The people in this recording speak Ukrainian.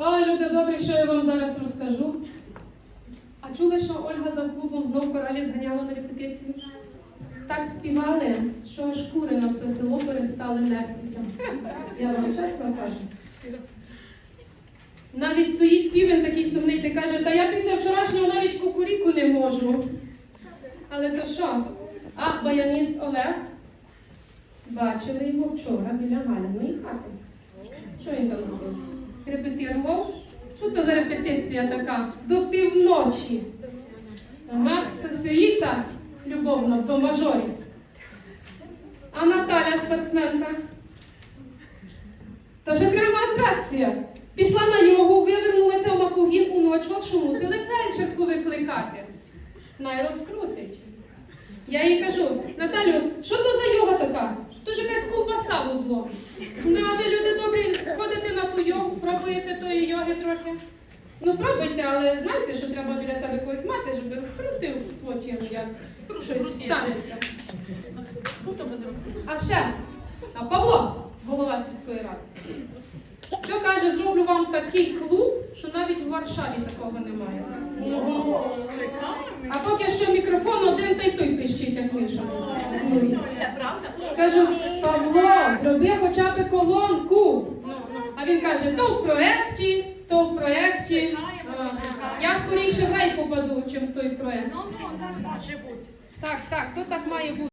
О, люди добрі, що я вам зараз розкажу. А чули, що Ольга за клубом знов коралі зганяла на репетицію? Так співали, що аж кури на все село перестали нестися. Я вам чесно кажу. Навіть стоїть півень такий сумний та каже, та я після вчорашнього навіть кукуріку не можу. Але то що? А баяніст Олег? Бачили його вчора біля Галіної хати. Що він там робив? Репетирував? Що то за репетиція така? До півночі. Ага, то сюїта любовна до мажорів. А Наталя спортсменка. Тож окрема атракція. Пішла на йогу, вивернулася в макугін у ночь, от що мусили фельдшерку викликати. Най розкрутить. Я їй кажу, Наталю, що то за йога така? То ж якась ковбаса вузло. Ну, а ви, люди добрі, ходите на ту йогу, тої йоги трохи. Ну, пробуйте, але знайте, що треба біля себе когось мати, щоб розкрутив потім, як щось станеться. А ще, а Павло, голова сільської ради. Що каже, зроблю вам такий клуб, що навіть у Варшаві такого немає. А поки що мікрофон один та й той пищить, як миша. Кажу, Павло, зроби хоча він каже, то в проєкті, то в проєкті. Я скоріше в рей попаду, чим в той проєкт. Ну, ну. Так, так, то так має бути.